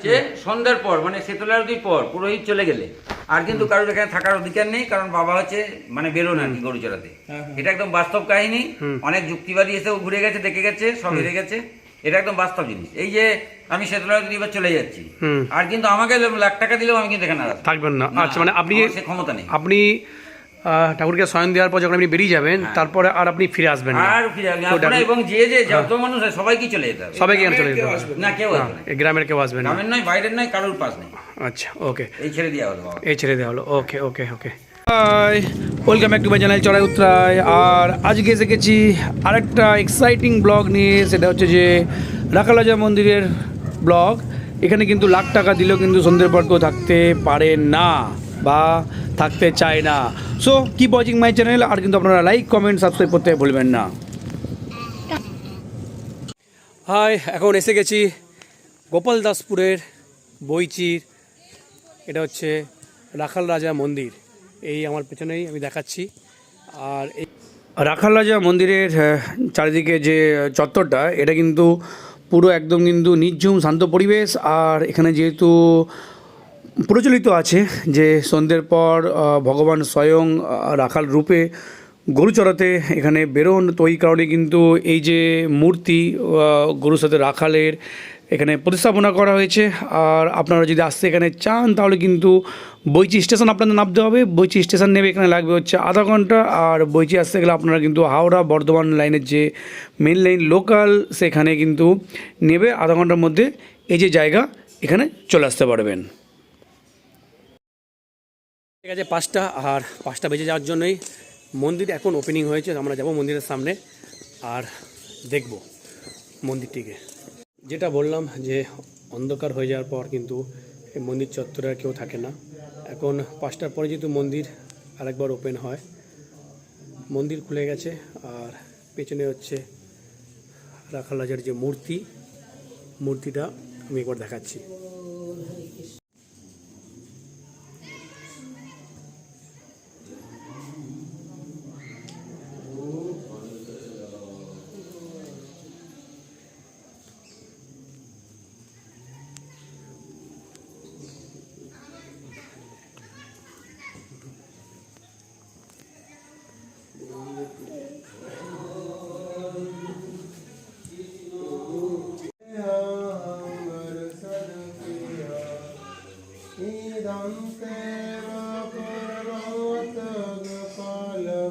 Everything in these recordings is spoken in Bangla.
হচ্ছে সন্ধ্যার পর মানে শীতল আরতির পর পুরোহিত চলে গেলে। আর কিন্তু কারোর এখানে থাকার অধিকার নেই কারণ বাবা হচ্ছে মানে বেরোন আর কি গরু চড়াতে। এটা একদম বাস্তব কাহিনী। অনেক যুক্তিবাদী এসেও ঘুরে গেছে দেখে গেছে সব হেরে গেছে। এটা একদম বাস্তব জিনিস। এই যে আমি শীতল আরতি এবার চলে যাচ্ছি। আর কিন্তু আমাকে লাখ টাকা দিলেও আমি কিন্তু এখানে থাকবেন না। আচ্ছা মানে আপনি সে ক্ষমতা নেই। আপনি ঠাকুরকে শয়ন দেওয়ার পর যখন আপনি বেরিয়ে যাবেন তারপরে আর আপনি ফিরে আসবেন আর ফিরে আসব না। তো আসব না ডাক- এবং যে যে যত মানুষ আছে সবাইকে চলে যেতে হবে। সবাইকে চলে যেতে হবে। না। কেউ আসবে গ্রামের কেউ আসবে না। গ্রামের নয় বাইরের নয় কারোর পাস নেই। আচ্ছা ওকে। এই ছেড়ে দেওয়া হলো। এই ছেড়ে দেওয়া হলো। Okay okay okay. Hi welcome back to my channel Charai Utrai. আর আজকে এসে গেছি আরেকটা এক্সাইটিং ব্লগ নিয়ে। সেটা হচ্ছে যে রাখালাজা মন্দিরের ব্লগ এখানে কিন্তু লাখ টাকা দিলেও কিন্তু সন্ধ্যের পর কেউ থাকতে পারে না। বা থাকতে চায় না। সো কি ওয়াচিং মাই চ্যানেল আর কিন্তু আপনারা লাইক কমেন্ট সাবস্ক্রাইব করতে ভুলবেন না। হাই এখন এসে গেছি গোপাল দাসপুরের বইচির। এটা হচ্ছে রাখাল রাজা মন্দির। এই আমার পেছনেই আমি দেখাচ্ছি। আর এই রাখাল রাজা মন্দিরের চারিদিকে যে চত্বরটা এটা কিন্তু পুরো একদম কিন্তু নির্ঝুম শান্ত পরিবেশ। আর এখানে যেহেতু প্রচলিত আছে যে সন্ধ্যের পর ভগবান স্বয়ং রাখাল রূপে গরু চড়াতে এখানে বেরোন। তো এই কারণে কিন্তু এই যে মূর্তি গরুর সাথে রাখালের এখানে প্রতিস্থাপনা করা হয়েছে। আর আপনারা যদি আসতে এখানে চান, তাহলে কিন্তু বইচি স্টেশন আপনাদের নামতে হবে। বইচি স্টেশন নেবে এখানে লাগবে হচ্ছে আধা ঘণ্টা। আর বইচি আসতে গেলে আপনারা কিন্তু হাওড়া বর্ধমান লাইনের যে মেন লাইন লোকাল, সেখানে কিন্তু নেবে আধা ঘণ্টার মধ্যে এই যে জায়গা এখানে চলে আসতে পারবেন। ঠিক আছে, পাঁচটা আর পাঁচটা বেজে যাওয়ার জন্যই মন্দির এখন ওপেনিং হয়েছে, আমরা যাব মন্দিরের সামনে আর দেখব মন্দিরটিকে। যেটা বললাম যে অন্ধকার হয়ে যাওয়ার পর কিন্তু এই মন্দির চত্বরে আর কেউ থাকে না। এখন পাঁচটার পরে যেহেতু মন্দির আরেকবার ওপেন হয়, মন্দির খুলে গেছে আর পেছনে হচ্ছে রাখাল রাজার যে মূর্তি, মূর্তিটা আমি একবার দেখাচ্ছি।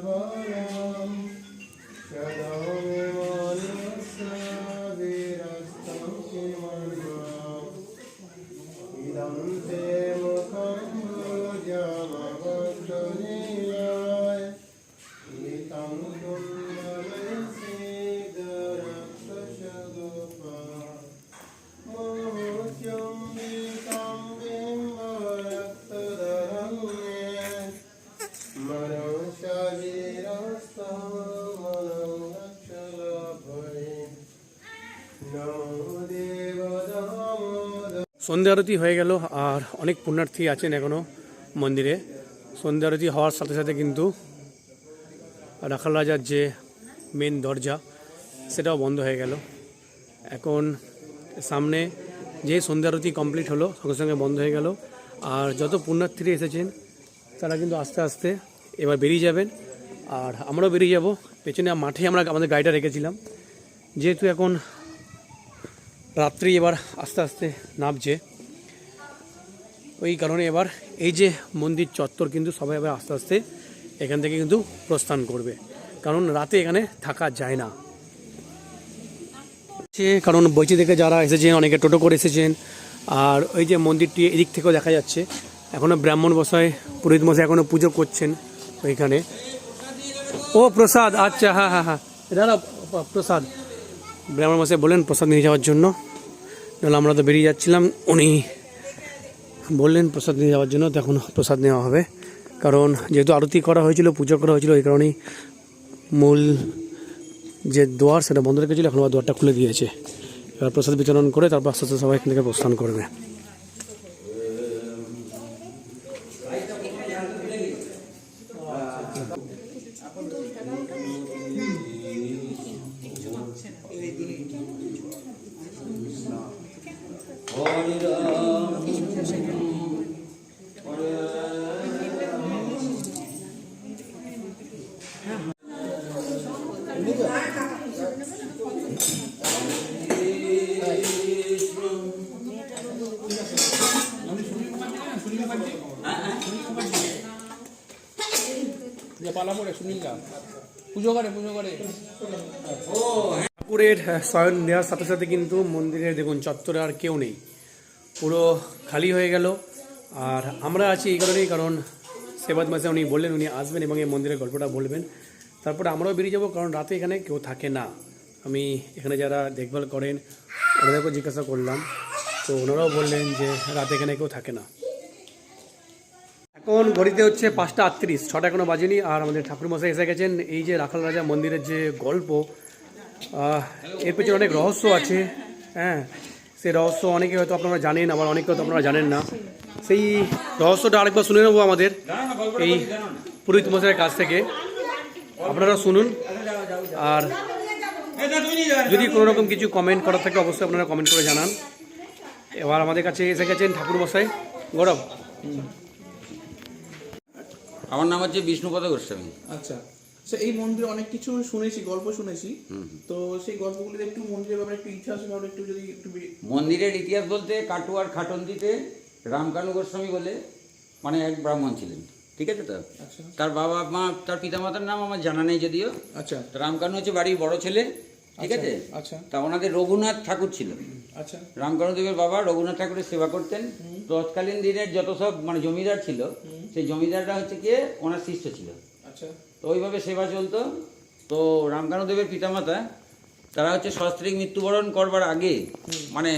bye সন্ধ্যা আরতি হয়ে গেল আর অনেক পুণ্যার্থী আছেন এখনও মন্দিরে। সন্ধ্যা আরতি হওয়ার সাথে সাথে কিন্তু রাখাল রাজার যে মেন দরজা, সেটাও বন্ধ হয়ে গেল। এখন সামনে যে সন্ধ্যা আরতি কমপ্লিট হলো, সঙ্গে সঙ্গে বন্ধ হয়ে গেল। আর যত পুণ্যার্থীরা এসেছেন, তারা কিন্তু আস্তে আস্তে এবার বেরিয়ে যাবেন। আর আমরাও বেরিয়ে যাব। পেছনে মাঠে আমরা আমাদের গাড়িটা রেখেছিলাম। যেহেতু এখন রাত্রি এবার আস্তে আস্তে নামছে। ওই কারণে এবার এই যে মন্দির চত্বর কিন্তু সবাই এবার আস্তে আস্তে এখান থেকে কিন্তু প্রস্থান করবে। কারণ রাতে এখানে থাকা যায় না। সে কারণ বইচি থেকে যারা এসেছেন, অনেকে টোটো করে এসেছেন, আর ওই যে মন্দিরটি এদিক থেকেও দেখা যাচ্ছে। এখনও ব্রাহ্মণ বসায়, পুরোহিত মশাই এখনও পুজো করছেন ওইখানে। ও প্রসাদ আচ্ছা হ্যাঁ হ্যাঁ হ্যাঁ দাদা প্রসাদ। ব্রাহ্মণ মশাই বললেন, প্রসাদ নিয়ে যাওয়ার জন্য। নাহলে আমরা তো বেরিয়ে যাচ্ছিলাম, উনি বললেন, প্রসাদ নিয়ে যাওয়ার জন্য। তখন প্রসাদ নেওয়া হবে। কারণ যেহেতু আরতি করা হয়েছিল, পুজো করা হয়েছিল, এই কারণেই মূল যে দোয়ার, সেটা বন্ধ রেখেছিল। এখন আবার দোয়ারটা খুলে দিয়েছে। এবার প্রসাদ বিতরণ করে তারপর আস্তে আস্তে সবাই এখান থেকে প্রস্থান করবে। পালা ঠাকুরের নেওয়ার সাথে সাথে কিন্তু মন্দিরে দেখুন চত্বরে আর কেউ নেই। পুরো খালি হয়ে গেল। আর আমরা আছি এই কারণেই, কারণ সেবাদ মাসে উনি বললেন, উনি আসবেন এবং এই মন্দিরের গল্পটা বলবেন। তারপরে আমরাও বেরিয়ে যাব, কারণ রাতে এখানে কেউ থাকে না। আমি এখানে যারা দেখভাল করেন, ওনাদেরকেও জিজ্ঞাসা করলাম। তো ওনারাও বললেন যে রাতে এখানে কেউ থাকে না। এখন ঘড়িতে হচ্ছে পাঁচটা আটত্রিশ, ছটা এখনও বাজেনি আর আমাদের ঠাকুরমশাই এসে গেছেন। এই যে রাখাল রাজা মন্দিরের যে গল্প এর পেছনে অনেক রহস্য আছে। হ্যাঁ সেই রহস্য অনেকে হয়তো আপনারা জানেন, আবার অনেকে হয়তো আপনারা জানেন না। সেই রহস্যটা আরেকবার শুনে নেব আমাদের এই পুরোহিত মশাইয়ের কাছ থেকে। আপনারা শুনুন। আর যদি কোনো রকম কিছু কমেন্ট করার থাকে, অবশ্যই আপনারা কমেন্ট করে জানান। এবার আমাদের কাছে এসে গেছেন ঠাকুরমশাই গৌরব। আমার নাম হচ্ছে বিষ্ণুপদ গোস্বামী। আচ্ছা। আচ্ছা এই মন্দিরে অনেক কিছু শুনেছি গল্প শুনেছি। তো সেই গল্পগুলিতে একটু মন্দিরের ব্যাপারে একটু ইতিহাস ব্যাপারে একটু যদি একটু মন্দিরের ইতিহাস বলতে কাটুয়ার খাটন্দিতে রামকানু গোস্বামী বলে মানে এক ব্রাহ্মণ ছিলেন। ঠিক আছে তো? আচ্ছা। তার বাবা মা তার পিতামাতার নাম আমার জানা নেই যদিও। আচ্ছা। তো রামকানু হচ্ছে বাড়ির বড় ছেলে। ঠিক আছে? আচ্ছা তা ওনাদের রঘুনাথ ঠাকুর ছিল। আচ্ছা। রামকানুদেবের বাবা রঘুনাথ ঠাকুরের সেবা করতেন। তৎকালীন দিনের যত সব মানে জমিদার ছিল সেই জমিদাররা হচ্ছে গিয়ে ওনার শিষ্য ছিল। আচ্ছা। তো ওইভাবে সেবা চলতো। তো রামকানুদেবের পিতামাতা তারা হচ্ছে সস্ত্রীক মৃত্যুবরণ করবার আগে মানে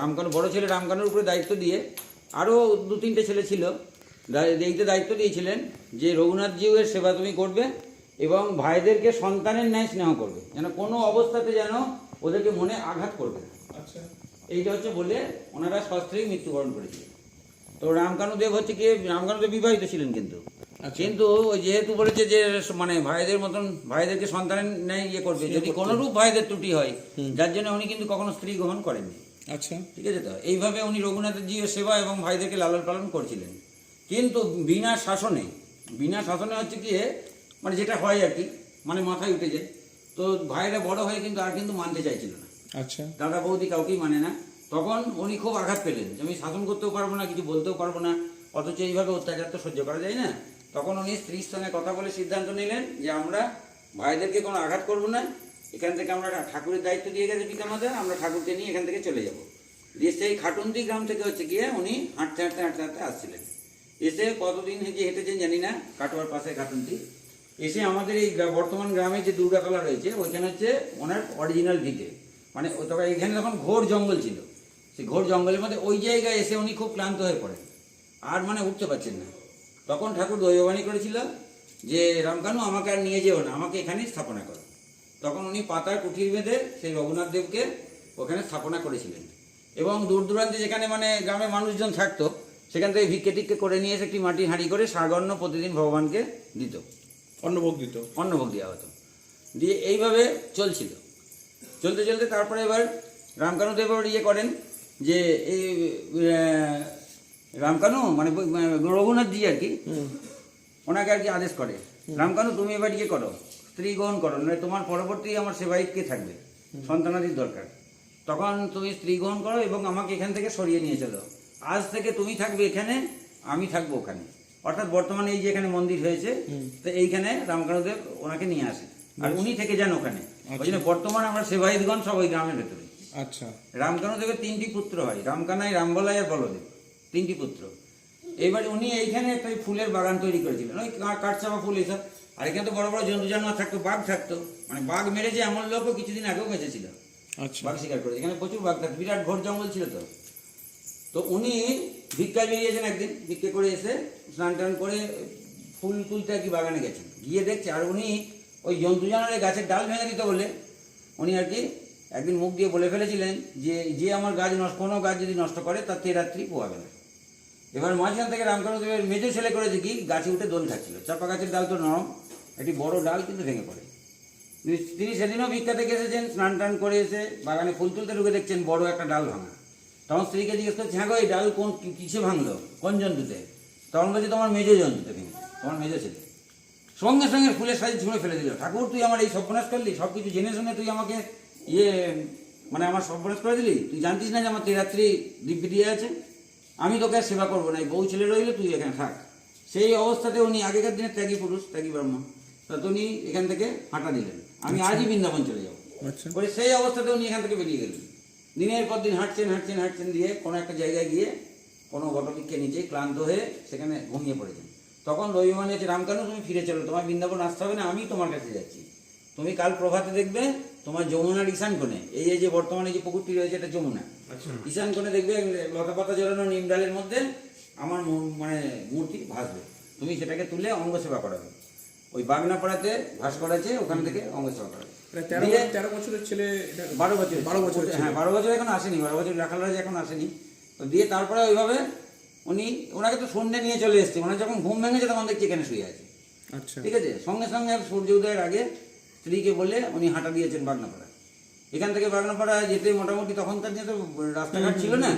রামকানু বড় ছেলে রামকানুর উপরে দায়িত্ব দিয়ে আরও দু তিনটে ছেলে। ছিল দেখতে দায়িত্ব দিয়েছিলেন যে রঘুনাথ জিউয়ের সেবা তুমি করবে। এবং ভাইদেরকে সন্তানের ন্যায় স্নেহ করবে। যেন কোনো অবস্থাতে যেন ওদেরকে মনে আঘাত করবে না। আচ্ছা। এইটা হচ্ছে বলে ওনারা সস্ত্রীক মৃত্যুবরণ করেছিলেন। তো রামকানুদেব হচ্ছে কি রামকানুদেব বিবাহিত ছিলেন কিন্তু। কিন্তু যেহেতু বলেছে যে মানে ভাইদের মতন ভাইদেরকে সন্তানের ন্যায় ইয়ে করবে যদি কোনোরূপ ভাইদের ত্রুটি হয় যার জন্য উনি কিন্তু কখনো স্ত্রী গ্রহণ করেননি। আচ্ছা। ঠিক আছে তো? এইভাবে উনি রঘুনাথের জিও সেবা এবং ভাইদেরকে লালন পালন করছিলেন। কিন্তু বিনা শাসনে বিনা শাসনে হচ্ছে গিয়ে মানে যেটা হয় আর কি মানে মাথায় উঠে যায়। তো ভাইরা বড় হয়ে কিন্তু আর কিন্তু মানতে চাইছিল না। আচ্ছা। দাদা বৌদি কাউকেই মানে না। তখন উনি খুব আঘাত পেলেন যে আমি শাসন করতেও পারব না কিছু বলতেও পারব না। অথচ এইভাবে অত্যাচার তো সহ্য করা যায় না। তখন উনি স্ত্রীর সঙ্গে কথা বলে সিদ্ধান্ত নিলেন যে আমরা ভাইদেরকে কোনো আঘাত করব না। এখান থেকে আমরা ঠাকুরের দায়িত্ব দিয়ে গেছে পিতামাতা আমরা ঠাকুরকে নিয়ে এখান থেকে চলে যাব। দিয়ে সেই খাটুন্দি গ্রাম থেকে হচ্ছে গিয়ে উনি হাঁটতে হাঁটতে হাঁটতে হাঁটতে আসছিলেন। এসে কতদিন যে হেঁটেছেন জানি না কাটোয়ার পাশে খাটুন্তি এসে আমাদের এই বর্তমান গ্রামে যে দুর্গাতলা রয়েছে, ওইখানে হচ্ছে ওনার অরিজিনাল ভিটে মানে তখন এখানে তখন ঘোর জঙ্গল ছিল। সেই ঘোর জঙ্গলের মধ্যে ওই জায়গায় এসে উনি খুব ক্লান্ত হয়ে পড়েন। আর মানে উঠতে পারছেন না। তখন ঠাকুর দৈববাণী করেছিল যে, রামকানু, আমাকে আর নিয়ে যেও না, আমাকে এখানেই স্থাপনা করো। তখন উনি পাতার কুঠির বেঁধে সেই রঘুনাথ দেবকে ওখানে স্থাপনা করেছিলেন। এবং দূর দূরান্তে যেখানে মানে গ্রামে মানুষজন থাকতো, সেখান থেকে ভিক্ষে টিক্ষে করে নিয়ে এসে একটি মাটি হাঁড়ি করে সাগর্ণ প্রতিদিন ভগবানকে দিত। অন্নভোগ দিত। অন্নভোগ দেওয়া হতো। দিয়ে এইভাবে চলছিল। চলতে চলতে তারপরে এবার রামকানুদেব আবার ইয়ে করেন যে এই রামকানু মানে মানে রঘুনাথজি আর কি ওনাকে আর কি আদেশ করে রামকানু তুমি এবার ইয়ে করো স্ত্রী গ্রহণ করো মানে তোমার পরবর্তী আমার সেবায়িত কে থাকবে সন্তানাদির দরকার। তখন তুমি স্ত্রী গ্রহণ করো এবং আমাকে এখান থেকে সরিয়ে নিয়ে চলো। আজ থেকে তুমি থাকবে এখানে আমি থাকব ওখানে। অর্থাৎ বর্তমানে এই যে এখানে মন্দির হয়েছে তো এইখানে রামকানুদেব ওনাকে নিয়ে আসে। আর উনি থেকে যান ওখানে। ওই জন্য বর্তমানে আমরা সেবায়িতগণ সব ওই গ্রামের ভেতরে। আচ্ছা। রামকানুদেবের তিনটি পুত্র হয় রামকানাই রামবলাই আর বলদেব তিনটি পুত্র। এবার উনি এইখানে একটা ফুলের বাগান তৈরি করেছিলেন। ওই কাঠচাপা ফুল এইসব। আর এখানে তো বড় বড় জন্তু জানোয়ার থাকতো বাঘ থাকতো। মানে বাঘ মেরেছে এমন লোকও কিছুদিন আগেও বেঁচেছিল। আচ্ছা। বাঘ শিকার করেছে। এখানে প্রচুর বাঘ থাকতো। বিরাট ঘোর জঙ্গল ছিল তো। তো উনি ভিক্ষা বেরিয়েছেন একদিন, ভিক্ষে করে এসে স্নান টান করে ফুল তুলতে আর কি বাগানে গেছেন। গিয়ে দেখছে, আর উনি ওই জন্তু জানোয়ারের গাছের ডাল ভেঙে দিতে বলে উনি আর কি একদিন মুখ দিয়ে বলে ফেলেছিলেন যে যে আমার গাছ নষ্ট, কোনো গাছ যদি নষ্ট করে, তার তে রাত্রি পোয়াবে না। এবার মাঝখান থেকে রামকানুদেবের মেজো ছেলে করেছে কি, গাছে উঠে দোল খাচ্ছিল। চাপা গাছের ডাল তো নরম, একটি বড় ডাল কিন্তু ভেঙে পড়ে। তিনি সেদিনও ভিক্ষা থেকে এসেছেন, স্নান টান করে এসে বাগানে ফুল তুলতে ঢুকে দেখছেন বড় একটা ডাল ভাঙা। তখন স্ত্রীকে জিজ্ঞেস করছে হ্যাঁ গো এই ডাল কোন কিসে ভাঙলো? কোন জন্তুতে? তখন বলছে তোমার মেজো জন্তুতে ভেঙে তোমার মেজো ছেলে। সঙ্গে সঙ্গে ফুলের সাইজ ছুঁড়ে ফেলে দিল। ঠাকুর তুই আমার এই সর্বনাশ করলি? সব কিছু জেনে শুনে তুই আমাকে ইয়ে মানে আমার সর্বনাশ করে দিলি? তুই জানতিস না যে আমার রাত্রি দিব্যি দিয়ে আছে? আমি তোকে আর সেবা করব না এই বউ ছেলে রইলে তুই এখানে থাক। সেই অবস্থাতে উনি আগেকার দিনে ত্যাগী পুরুষ ত্যাগী ব্রহ্মা তা উনি এখান থেকে হাঁটা দিলেন। আমি আজই বৃন্দাবন চলে যাব। আচ্ছা। সেই অবস্থাতে উনি এখান থেকে বেরিয়ে গেলেন। দিনের পর দিন হাঁটছেন হাঁটছেন হাঁটছেন দিয়ে কোনো একটা জায়গায় গিয়ে কোনো বটবৃক্ষে নিচে ক্লান্ত হয়ে সেখানে ঘুমিয়ে পড়েছেন। তখন রবিমান হচ্ছে রামকানু তুমি ফিরে চলো তোমার বৃন্দাবন আসতে হবে না আমি তোমার কাছে যাচ্ছি। তুমি কাল প্রভাতে দেখবে তোমার যমুনার ঈশান কোণে এই যে বর্তমানে যে পুকুরটি রয়েছে এটা যমুনা। ঈশান কোণে দেখবে লতা পাতা জড়ানো নিম ডালের মধ্যে আমার মানে মূর্তি ভাসবে। তুমি সেটাকে তুলে অঙ্গ সেবা করাবে। ওই বাগনাপাড়াতে ভাস করাছে ওখান থেকে অঙ্গ সেবা করাবে। তেরো তেরো বছরের ছেলে বারো বছর বারো বছরের ছেলে। হ্যাঁ বারো বছর এখন আসেনি বারো বছর রাখাল রাজ এখন আসেনি। তো দিয়ে তারপরে ওইভাবে উনি ওনাকে তো সন্ধ্যে নিয়ে চলে এসছে। ওনার যখন ঘুম ভেঙেছে তখন দেখছি এখানে শুয়ে আছে। আচ্ছা। ঠিক আছে? সঙ্গে সঙ্গে সূর্য উদয়ের আগে স্ত্রীকে বলে উনি হাঁটা দিয়েছেন বাগনাপাড়া। এখান থেকে বাগনাপাড়া যেতে মোটামুটি তখনকার দিনে তো রাস্তাঘাট ছিল না।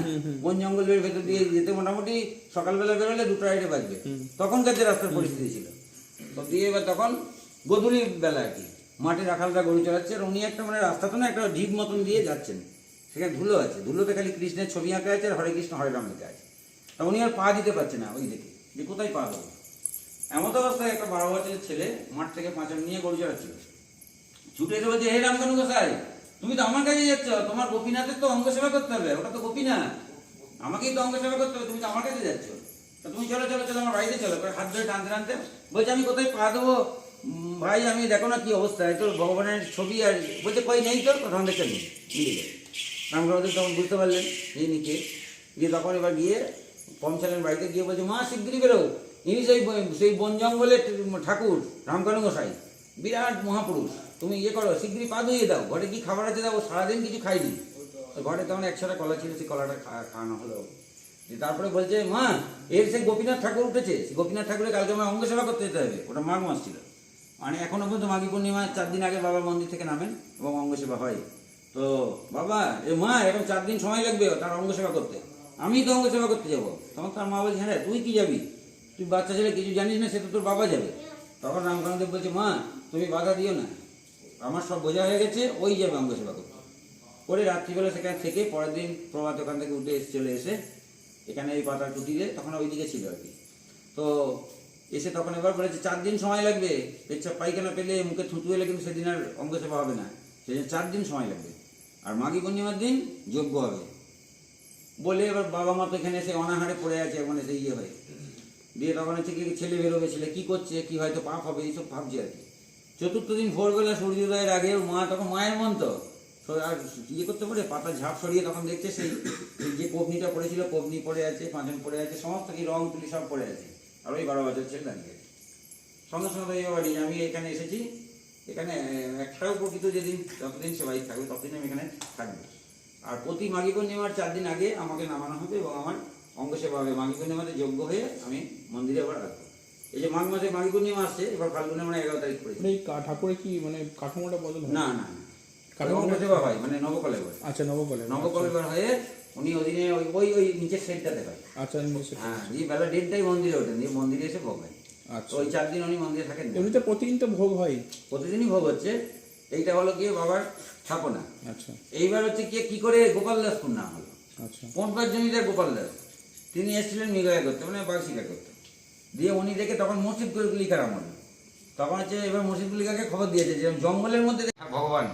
বন জঙ্গলের ভেতর দিয়ে যেতে মোটামুটি সকালবেলা বেরোলে দুটো আড়াইটে বাজবে। তখনকার যে রাস্তার পরিস্থিতি ছিল। তো দিয়ে এবার তখন গধূলি বেলা আর কি। মাঠে রাখালরা গরু চড়াচ্ছে আর উনি একটা মানে রাস্তা তো না, একটা ঢিপ মতন দিয়ে যাচ্ছেন। সেখানে ধুলো আছে, ধুলোতে খালি কৃষ্ণের ছবি আঁকা আছে আর হরে কৃষ্ণ, হরে রাম লেখা আছে। তা উনি আর পা দিতে পারছে না ওই দেখে যে কোথায় পা দেবো? এমন অবস্থায় একটা বারো বছরের ছেলে মাঠ থেকে পাঁচন নিয়ে গরু চড়াচ্ছিল। ছুটে এসে বলছে হে রামকানু গোসাই তুমি তো আমার কাছে যাচ্ছ, তোমার গোপীনাথের তো অঙ্গ সেবা করতে হবে, ওটা তো গোপীনাথ। আমাকেই তো অঙ্গ সেবা করতে হবে, তুমি তো আমার কাছে যাচ্ছ। তা তুমি চলো চলো চলো, আমার বাড়িতে চলো। হাত ধরে টানতে টানতে বলছে, আমি কোথায় পা দেবো? ভাই, আমি দেখো না কি অবস্থা এই তো ভগবানের ছবি আর বলছে, কই নেই তো তখন দেখতে নেই নিয়ে গেল। রামকানুদেব তখন বুঝতে পারলেন যে নিকে দিয়ে তখন এবার গিয়ে পৌঁছালেন বাড়িতে গিয়ে বলছে, মা শিগগিরি বেরো। ইনি সেই সেই বন জঙ্গলের ঠাকুর রামকানু গোসাই বিরাট মহাপুরুষ। তুমি ইয়ে করো শিগগিরি পা ধুয়ে দাও। ঘরে কি খাবার আছে দাও? সারাদিন কিছু খাইনি। ঘরে তখন একশোটা কলা ছিল, সেই কলাটা খাওয়ানো হলো। তারপরে বলছে, মা, এর সেই গোপীনাথ ঠাকুর উঠেছে। গোপীনাথ ঠাকুরের কালকে আমার অঙ্গ সেবা করতে যেতে হবে। ওটা মাঘ মাস ছিল। মানে এখনও পর্যন্ত মাঘী পূর্ণিমা চার দিন আগে বাবা মন্দির থেকে নামেন এবং অঙ্গ সেবা হয়। তো বাবা, এ মা এখন চার দিন সময় লাগবে তার অঙ্গ সেবা করতে। আমি তো অঙ্গ সেবা করতে যাব। তখন তার মা বলছে হ্যাঁ তুই কি যাবি? তুই বাচ্চা ছেলে, কিছু জানিস না, সে তো তোর বাবা যাবে। তখন রামকান্তদেব বলছে, মা, তুমি বাধা দিও না। আমার সব বোঝা হয়ে গেছে, ওই যাবে অঙ্গ সেবা করতে। করে রাত্রিবেলা সেখানে থেকে পরের দিন প্রভাত ওখান থেকে উঠে এসে চলে এসে এখানে এই পাতার কুটিরে তখন ওইদিকে ছিল আর কি। তো এসে তখন এবার বলেছে, চার দিন সময় লাগবে। পেচ্ছাপ পায়খানা পেলে মুখে থুতু এলে কিন্তু সেদিন আর অঙ্গ সেবা হবে না। সেদিন চার দিন সময় লাগবে। আর মাঘী পূর্ণিমার দিন যোগ্য হবে। বলে এবার বাবা মা তো এখানে এসে অনাহারে পড়ে আছে, এখন এসে ইয়ে হয়ে। দিয়ে তখন হচ্ছে কি, ছেলে বেরোবে, ছেলে কি করছে, কি হয়তো পাপ হবে, এইসব ভাবছে আর কি। চতুর্থ দিন ভোরবেলা সূর্যোদয়ের আগে মা তখন মায়ের মন তো আর ইয়ে করতে পারে, পাতা ঝাঁপ সরিয়ে তখন দেখছে সেই সেই যে কবনিটা পড়েছিল, কবনি পড়ে আছে পাঁচন পড়ে আছে, সমস্ত কি রং তুলি সব পড়ে আছে। আর ওই বারো বছর ছেলে দাঁড়িয়ে। সঙ্গে সঙ্গে এই বাড়ি আমি এখানে এসেছি। এখানে একটাও প্রকৃত যেদিন যতদিন সে বাড়ি থাকবে ততদিন আমি এখানে থাকব। আর প্রতি মাঘী পূর্ণিমার চার দিন আগে আমাকে নামানো হবে এবং আমার অঙ্গ সেবা হবে। মাঘী পূর্ণিমাতে যোগ্য হয়ে আমি মন্দিরে আবার আসব। এই যে মাঘ মাসে মাঘী পূর্ণিমা আসছে এবার ফাল্গুনে মানে এগারো তারিখ পড়েছে। মানে এই ঠাকুরের কি মানে কাঠামোটা বদল না না অঙ্গ সেবা হয় মানে নবকলেবর। আচ্ছা নবকলে নবকলেবর হয়ে উনি ওদিনে ওই ওই ওই নিচের সাইডটাতে হয় আচ্ছা। হ্যাঁ দিয়ে বেলা দেড়টাই মন্দিরে ওঠেন দিয়ে মন্দিরে এসে ভোগ হয়। আচ্ছা। ওই চার দিন উনি মন্দিরে থাকেন। এমনিতে প্রতিদিন তো ভোগ হয়? প্রতিদিনই ভোগ হচ্ছে। এইটা হলো গিয়ে বাবার স্থাপনা। আচ্ছা। এইবার হচ্ছে কি কি করে গোপাল দাসপুর নাম হলো? আচ্ছা। পঞ্চবার জমিদার গোপাল দাস তিনি এসেছিলেন মৃগয়া করতে মানে শিকার করতে। দিয়ে উনি দেখে তখন মসজিদ গুলিকার আমল। তখন হচ্ছে এবার মসজিদ গুলিকাকে খবর দিয়েছে যে জঙ্গলের মধ্যে দেখ- ভগবান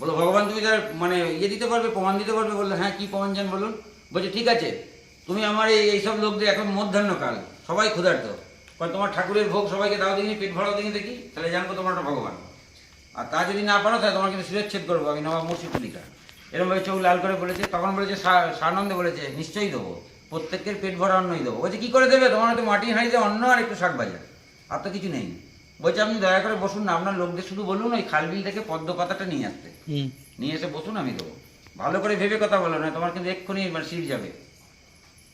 বলো, ভগবান তুমি তার মানে ইয়ে দিতে পারবে, প্রমাণ দিতে পারবে, বলল হ্যাঁ কী প্রমাণ চান বলুন? বলছে, ঠিক আছে, তুমি আমার এই এইসব লোকদের এখন মধ্যাহ্নকাল সবাই ক্ষুধার্ত। কারণ তোমার ঠাকুরের ভোগ সবাইকে দাও দেখিনি, পেট ভরাও দেখি দেখি, তাহলে জানব তোমার একটা ভগবান। আর তা যদি না পারো, তাহলে তোমার কিন্তু শিরচ্ছেদ করব, আমি নবাব মুর্শিদ লিখা এরকমভাবে চোখ লাল করে বলেছে, তখন বলেছে সানন্দে বলেছে, নিশ্চয়ই দেবো, প্রত্যেকের পেট ভরা অন্নই দেবো। বলছে, কী করে দেবে? তোমার হয়তো মাটির হাঁড়িতে অন্ন আর একটু শাক বাজার আর তো কিছু নেই। বলছে আপনি দয়া করে বসুন না আপনার লোকদের শুধু বলুন ওই খালবিল থেকে পদ্ম পাতাটা নিয়ে আসতে। নিয়ে এসে বসুন আমি দেবো। ভালো করে ভেবে কথা বলো না তোমার কিন্তু এক্ষুনি মানে সিট যাবে।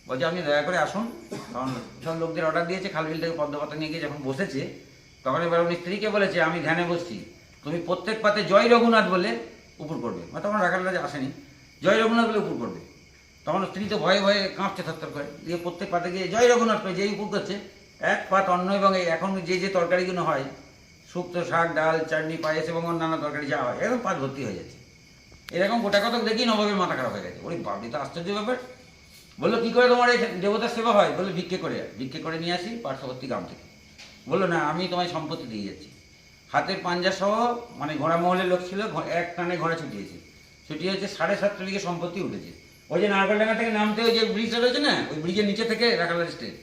বলছে আপনি দয়া করে আসুন। তখন সব লোকদের অর্ডার দিয়েছে খালবিল থেকে পদ্ম পাতা নিয়ে গিয়ে যখন বসেছে তখন এবার উনি স্ত্রীকে বলেছে আমি ধ্যানে বসছি। তুমি প্রত্যেক পাতে জয় রঘুনাথ বলে উপর করবে। মানে তখন রাখার রাজা আসেনি। জয় রঘুনাথ বলে উপর করবে। তখন স্ত্রী তো ভয়ে ভয়ে কাঁপছে থরথর করে। দিয়ে প্রত্যেক পাতে গিয়ে জয় রঘুনাথ করে যেই উপর করছে এক পাত অন্ন এবং এখন যে যে তরকারিগুলো হয়, শুক্তো শাক, ডাল, চাটনি, পায়েস এবং অন্যান্য তরকারি যা হয় একদম পাত ভর্তি হয়ে যাচ্ছে। এরকম গোটা কতক দেখি নবাবের মাথা খারাপ হয়ে গেছে। ওরে বাবরি তো আশ্চর্য ব্যাপার। বলল, কী করে তোমার এই দেবতার সেবা হয়? বলল, ভিক্ষে করে ভিক্ষে করে নিয়ে আসি পার্শ্ববর্তী গ্রাম থেকে। বলল, না, আমি তোমায় সম্পত্তি দিয়ে যাচ্ছি। হাতের পাঞ্জা সহ মানে ঘোড়া মহলের লোক ছিল এক টানে ঘোড়া ছুটিয়েছে। ছুটিয়ে হচ্ছে সাড়ে সাতটা দিকে সম্পত্তি উঠেছে। ওই যে নারকেলডাঙ্গা থেকে নামতে ওই যে ব্রিজটা রয়েছে না, ওই ব্রিজের নিচে থেকে রাখালার স্টেট।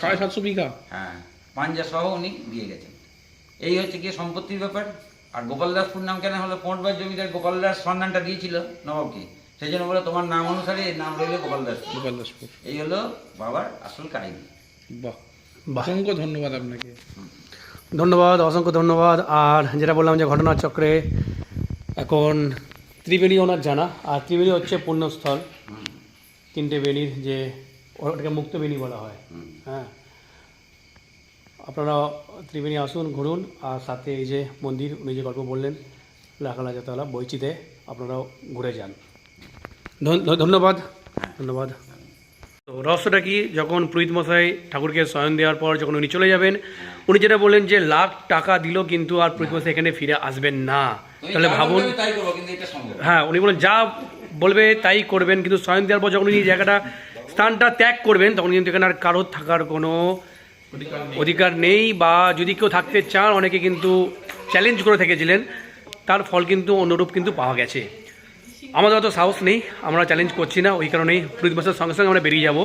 সাড়ে সাতশো বিঘা। হ্যাঁ পাঞ্জা সহ উনি দিয়ে গেছেন। এই হচ্ছে গিয়ে সম্পত্তির ব্যাপার। আর গোপালদাসপুর নাম কেন হলো? পৌঁটবার জমিদার গোপালদাস সন্ধানটা দিয়েছিল নবাবকে? সেই জন্য বলে তোমার নাম অনুসারে এর নাম রইল গোপালদাসপুর। গোপালদাসপুর। এই হলো বাবার আসল কাহিনী। বাহ বাহ অসংখ্য ধন্যবাদ আপনাকে। ধন্যবাদ অসংখ্য ধন্যবাদ। আর যেটা বললাম যে ঘটনার চক্রে এখন ত্রিবেণী ওনার জানা। আর ত্রিবেণী হচ্ছে পুণ্যস্থল। তিনটে বেণীর যে ওটাকে মুক্তবেণী বলা হয়। হ্যাঁ। আপনারা ত্রিবেণী আসুন ঘুরুন আর সাথে এই যে মন্দির উনি যে গল্প বললেন লাখালাজাতলা বইচিতে আপনারাও ঘুরে যান। ধন- ধন- ধন্যবাদ। ধন্যবাদ। তো রহস্যটা কি? যখন পুরোহিত মশাই ঠাকুরকে শয়ন দেওয়ার পর যখন উনি চলে যাবেন উনি যেটা বললেন যে লাখ টাকা দিল কিন্তু আর পুরোহিত মশাই এখানে ফিরে আসবেন না। তাহলে ভাবুন হ্যাঁ উনি বলেন যা বলবে তাই করবেন কিন্তু শয়ন দেওয়ার পর যখন উনি এই জায়গাটা স্থানটা ত্যাগ করবেন, তখন কিন্তু এখানে আর কারোর থাকার কোনো অধিকার নেই, বা যদি কেউ থাকতে চান, অনেকে কিন্তু চ্যালেঞ্জ করে থেকেছিলেন, তার ফল কিন্তু অনুরূপ কিন্তু পাওয়া গেছে। আমাদের অত সাহস নেই, আমরা চ্যালেঞ্জ করছি না, ওই কারণেই পুরোহিত মশাইয়ের সঙ্গে সঙ্গে আমরা বেরিয়ে যাব।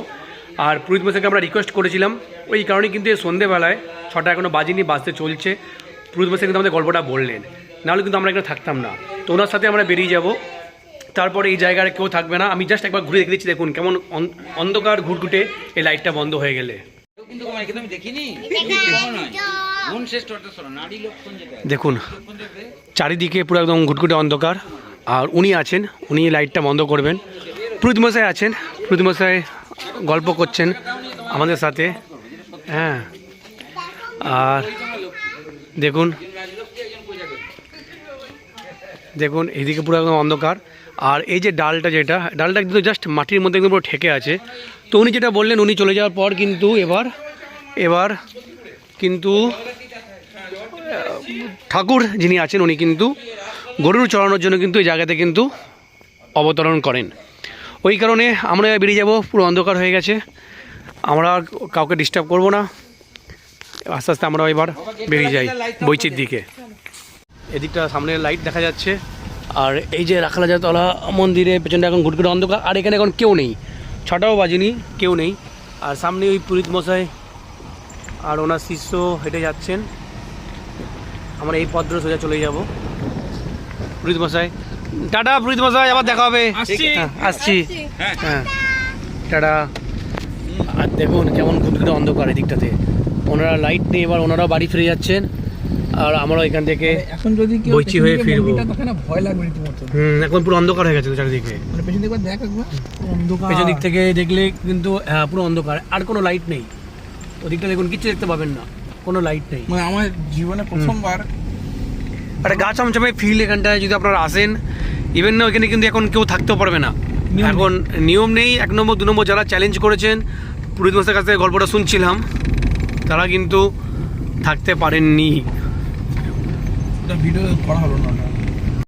আর পুরোহিত মশাইকে আমরা রিকোয়েস্ট করেছিলাম, ওই কারণেই কিন্তু এই সন্ধেবেলায় ছটা এখনও বাজিনি বাজতে চলছে। পুরোহিত মশাই কিন্তু আমাদের গল্পটা বললেন, নাহলে কিন্তু আমরা এখানে থাকতাম না। তো ওনার সাথে আমরা বেরিয়ে যাব। তারপরে এই জায়গায় কেউ থাকবে না। আমি জাস্ট একবার ঘুরে দেখে দিচ্ছি দেখুন কেমন অন- অন্ধকার ঘুটঘুটে এই লাইটটা বন্ধ হয়ে গেলে। দেখিনি। চারিদিকে পুরো একদম ঘুটঘুটে অন্ধকার। আর উনি আছেন উনি লাইটটা বন্ধ করবেন। মশাই আছেন মশাই গল্প করছেন আমাদের সাথে। হ্যাঁ। আর দেখুন দেখুন এইদিকে পুরো একদম অন্ধকার। আর এই যে ডালটা যেটা, ডালটা কিন্তু জাস্ট মাটির মধ্যে একদম পুরো ঠেকে আছে। তো উনি যেটা বললেন, উনি চলে যাওয়ার পর কিন্তু এবার এবার কিন্তু ঠাকুর যিনি আছেন, উনি কিন্তু গরুর চড়ানোর জন্য কিন্তু এই জায়গাতে কিন্তু অবতরণ করেন। ওই কারণে আমরা বেরিয়ে যাব, পুরো অন্ধকার হয়ে গেছে। আমরা কাউকে ডিস্টার্ব করব না। আস্তে আস্তে আমরা এবার বেরিয়ে যাই বইচির দিকে। এদিকটা সামনে লাইট দেখা যাচ্ছে। আর এই যে রাখালাজাতলা মন্দিরে পেছনটা এখন ঘুটঘুটে অন্ধকার আর এখানে এখন কেউ নেই। ছটাও বাজেনি কেউ নেই। আর সামনে ওই পুরীত মশাই আর ওনার শিষ্য হেঁটে যাচ্ছেন। আমরা এই পদ্র সোজা চলে যাব। পুরীত মশাই। টাটা পুরীত মশাই আবার দেখা হবে। আসছি। হ্যাঁ, আসছি। হ্যাঁ টাটা। আর দেখুন কেমন ঘুটঘুটে অন্ধকার এদিকটাতে। ওনারা লাইট নেই এবার ওনারাও বাড়ি ফিরে যাচ্ছেন। আর আমরা এখান থেকে এখন যদি কেউ বইচি হয়ে ফিরবো। ভয় লাগবে রীতিমতো হুম এখন পুরো অন্ধকার হয়ে গেছে তো চারিদিকে। মানে পেছন দিকে দেখ একবার অন্ধকার। পেছন দিক থেকে দেখলে কিন্তু হ্যাঁ পুরো অন্ধকার। আর কোনো লাইট নেই। ওদিকটা দেখুন কিচ্ছু দেখতে পাবেন না। কোনো লাইট নেই। মানে আমার জীবনে প্রথমবার। একটা গা চমচমে ফিল এখানটায় যদি আপনারা আসেন ইভেন না ওইখানে কিন্তু এখন কেউ থাকতেও পারবে না। এখন নিয়ম নেই এক নম্বর দু নম্বর যারা চ্যালেঞ্জ করেছেন পুরোহিত মশাইয়ের কাছ থেকে গল্পটা শুনছিলাম তারা কিন্তু থাকতে পারেননি। ভিডিও করা হলো না।